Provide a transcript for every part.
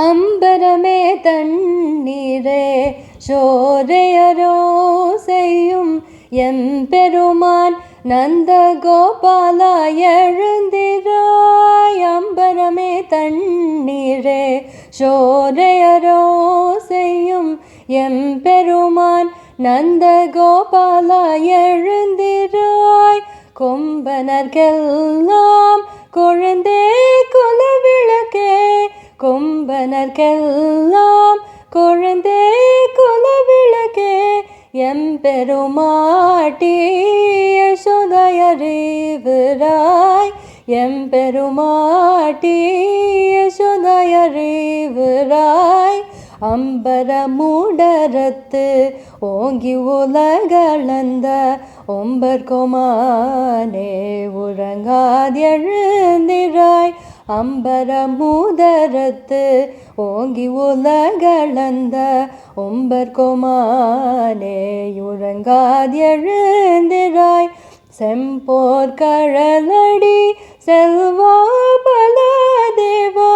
அம்பரமே தண்ணீரே சோரையரோ செய்யும் எம்பெருமான் நந்த கோபாலா எழுந்திராய். அம்பரமே தண்ணீரே சோரையரோ செய்யும் எம்பெருமான் நந்த கோபாலா எழுந்திராய். கொம்பனர்கெல்லாம் குழந்தே கொம்பனர்கெல்லாம் கொழுந்தே குலவிளக்கே எம்பெருமாட்டி யசோதயறிவுராய் எம்பெருமாட்டி யசோதயறிவுராய் அம்பர மூடரத்து ஓங்கி உலகளந்த ஒம்பர்கோமானே உறங்காதெழுந்திராய். அம்பர மூதரத்து ஓங்கி உலகளந்த ஒம்பர்கோமானே உறங்காதெழுந்திராய் செம்போர் கழலடி செல்வா பலதேவா.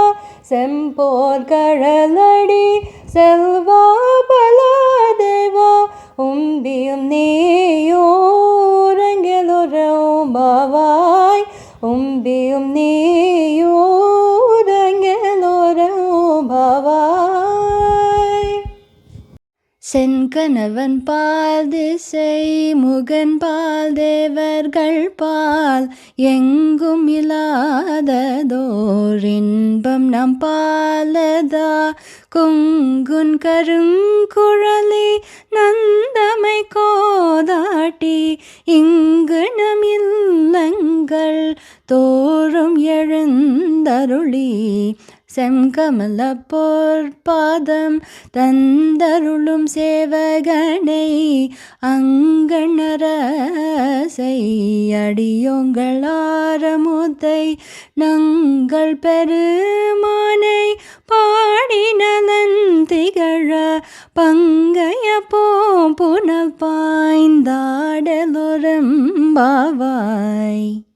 செம்போர் கழலடி செல்வா சென்கணவன் பால் திசை முகன் பால் தேவர்கள் பால். எங்கும் இல்லாததோர் இன்பம் நம் பாலதா. குங்குன் கருங்குழலி நந்தமை கோதாட்டி. இங்கு நம் இல்லங்கள் தோ தந்தருளி செங்கமல பொற்பாதம் தந்தருளும் சேவகனை அங்கணரசை அடியோங்கள் நங்கள் பெருமானை பாடினலன் திகழ பங்கைய போம் புனல் பாவாய்